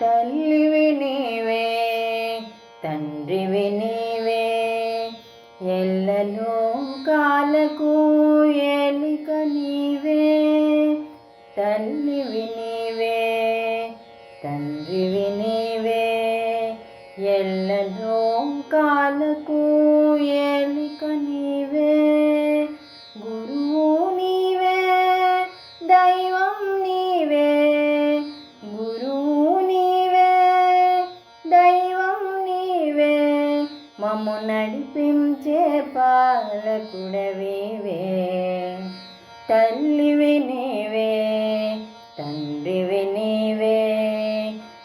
తల్లివి నీవే తండ్రివి నీవే. ఎల్లలో కాలకు ఏలిక నీవే. తల్లివి నీవే తండ్రివి నీవే. ఎల్లలో కాలకు ఏలిక నీవే మమ్ము నడిపించే పాలకుడవేవే తల్లివి నీవే తండ్రివి నీవే.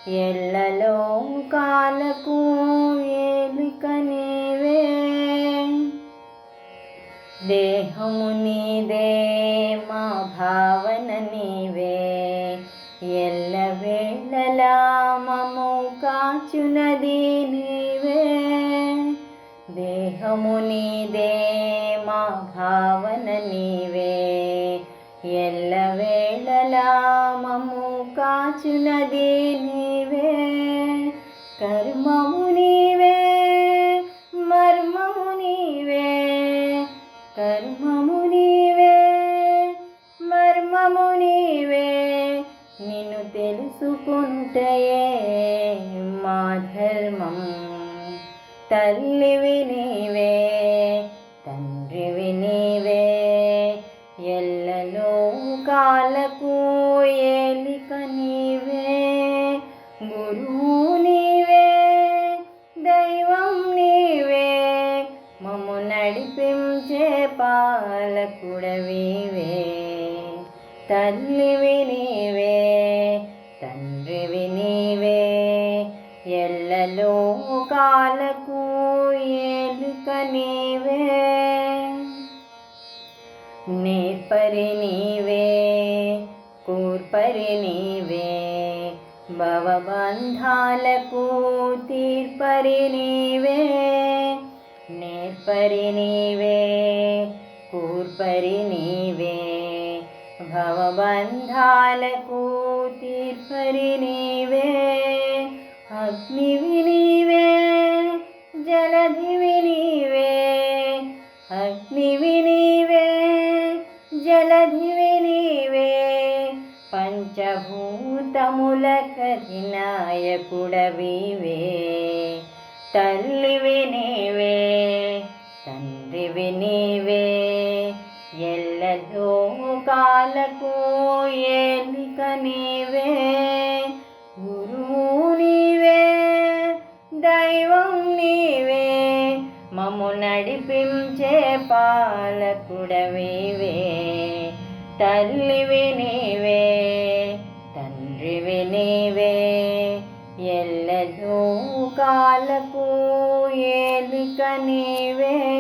ఎల్లలో కాలకు ఏలిక నీవే. దేహము నీదే మా భావన నీవే. ఎల్ల వేళలా మము కాచునది దేహము నీదే మా భావన నీవే. ఎల్ల వేళలా మము కాచునది నీవే. కర్మము నీవే మర్మము నీవే. కర్మము నీవే మర్మము నీవే. నిన్ను తెలుసుకుంటయే మా ధర్మము తల్లివి నీవే తండ్రివి నీవే ఎల్లలో కాలకు ఏలిక నీవే గురువు నీవే దైవం నీవే. మమ్ము నడిపించే పాలకుడవివే. తల్లివి నీవే తండ్రివి నీవే ఎల్లలో కాలకు ఏలుక నీవే నేర్పరి నీవే కూర్పరి నీవే భవబంధాలకు తీర్పరి నీవే. నేర్పరి నీవే కూర్పరి నీవే భవబంధాలకు తీర్పరి నీవే. అగ్నివి నీవే జలధివి నీవే. అగ్నివి నీవే జలధివి నీవే. పంచభూతముల కధినాయకుడవివే తల్లివి నీవే తండ్రివి నీవే. ఎల్లదో కాలకు ఏలిక నీవే. దైవం నీవే. మము నడిపించే పాలకుడవివే. తల్లివి నీవే తండ్రివి నీవే. ఎల్లదూ కాలకు ఏలిక నీవే.